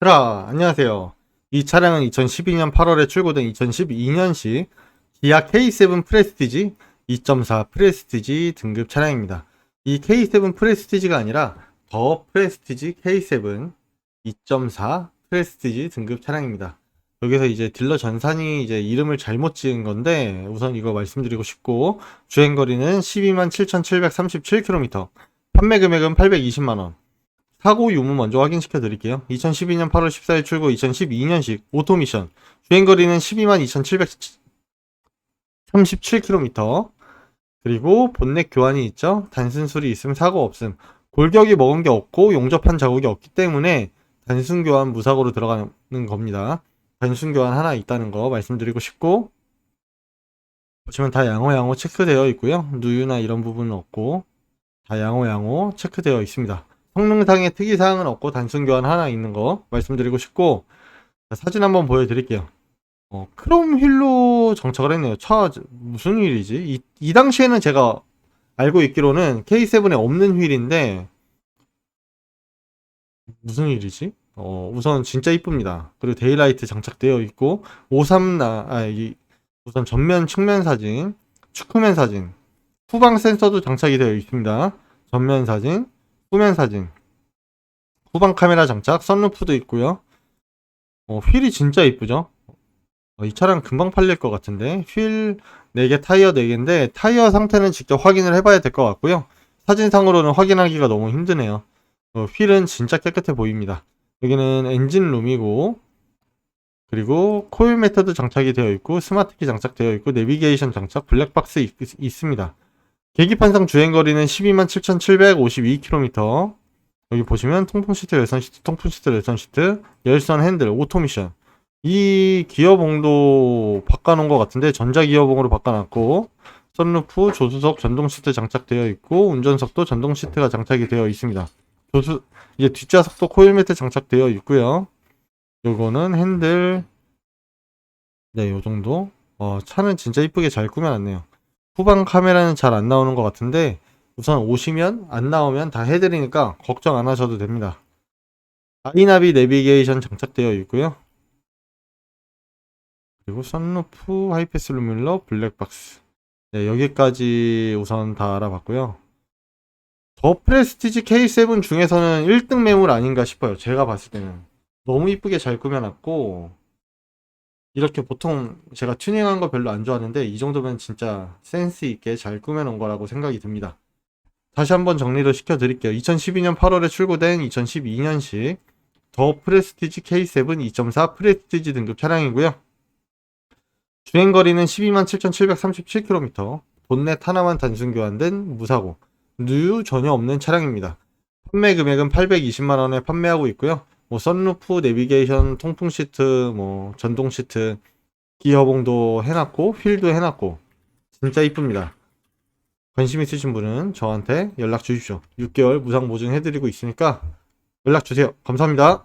드라, 안녕하세요. 이 차량은 2012년 8월에 출고된 2012년식 기아 K7 프레스티지 2.4 프레스티지 등급 차량입니다. 이 K7 프레스티지가 아니라 더 프레스티지 K7 2.4 프레스티지 등급 차량입니다. 여기서 이제 딜러 전산이 이제 이름을 잘못 지은 건데 우선 이거 말씀드리고 싶고 주행거리는 127,737km, 판매 금액은 820만원. 사고 유무 먼저 확인시켜 드릴게요. 2012년 8월 14일 출고 2012년식 오토미션 주행거리는 12737km 그리고 본넷 교환이 있죠. 단순 수리 있음 사고 없음 골격이 먹은 게 없고 용접한 자국이 없기 때문에 단순 교환 무사고로 들어가는 겁니다. 단순 교환 하나 있다는 거 말씀드리고 싶고 보시면 다 양호 양호 체크되어 있고요. 누유나 이런 부분은 없고 다 양호 양호 체크되어 있습니다. 성능상의 특이사항은 없고 단순 교환 하나 있는 거 말씀드리고 싶고 자, 사진 한번 보여드릴게요. 어, 크롬 휠로 정착을 했네요. 차 무슨 휠이지? 이, 이 당시에는 제가 알고 있기로는 K7에 없는 휠인데 무슨 휠이지? 어, 우선 진짜 이쁩니다. 그리고 데일라이트 장착되어 있고 53나 아, 이, 우선 전면 측면 사진, 축후면 사진, 후방 센서도 장착이 되어 있습니다. 전면 사진, 후면 사진. 후방 카메라 장착 선루프도 있고요. 어, 휠이 진짜 이쁘죠? 어, 이 차량 금방 팔릴 것 같은데. 휠 4개 타이어 4개인데 타이어 상태는 직접 확인을 해봐야 될 것 같고요. 사진상으로는 확인하기가 너무 힘드네요. 어, 휠은 진짜 깨끗해 보입니다. 여기는 엔진룸이고 그리고 코일 매터도 장착이 되어 있고 스마트키 장착되어 있고 내비게이션 장착 블랙박스 있, 있습니다 계기판상 주행거리는 127,752km. 여기 보시면 통풍 시트, 열선 시트, 통풍 시트, 열선 시트, 열선 핸들, 오토미션. 이 기어봉도 바꿔놓은 것 같은데 전자 기어봉으로 바꿔놨고 선루프, 조수석, 전동 시트 장착되어 있고 운전석도 전동 시트가 장착이 되어 있습니다. 조수 이제 뒷좌석도 코일 매트 장착되어 있고요. 요거는 핸들 네, 요 정도. 어, 차는 진짜 이쁘게 잘 꾸며놨네요. 후방 카메라는 잘 안 나오는 것 같은데 우선 오시면 안 나오면 다 해드리니까 걱정 안 하셔도 됩니다. 아이나비 내비게이션 장착되어 있고요. 그리고 선루프, 하이패스 루밀러, 블랙박스. 네, 여기까지 우선 다 알아봤고요. 더 프레스티지 K7 중에서는 1등 매물 아닌가 싶어요. 제가 봤을 때는. 너무 이쁘게 잘 꾸며놨고 이렇게 보통 제가 튜닝한 거 별로 안 좋아하는데 이 정도면 진짜 센스 있게 잘 꾸며놓은 거라고 생각이 듭니다. 다시 한번 정리를 시켜드릴게요. 2012년 8월에 출고된 2012년식 더 프레스티지 K7 2.4 프레스티지 등급 차량이고요. 주행거리는 127,737km, 본넷 하나만 단순 교환된 무사고, 누유 전혀 없는 차량입니다. 판매 금액은 820만원에 판매하고 있고요. 뭐 선루프, 내비게이션, 통풍 시트, 뭐 전동 시트, 기어봉도 해놨고 휠도 해놨고 진짜 이쁩니다. 관심 있으신 분은 저한테 연락 주십시오. 6개월 무상 보증 해드리고 있으니까 연락 주세요. 감사합니다.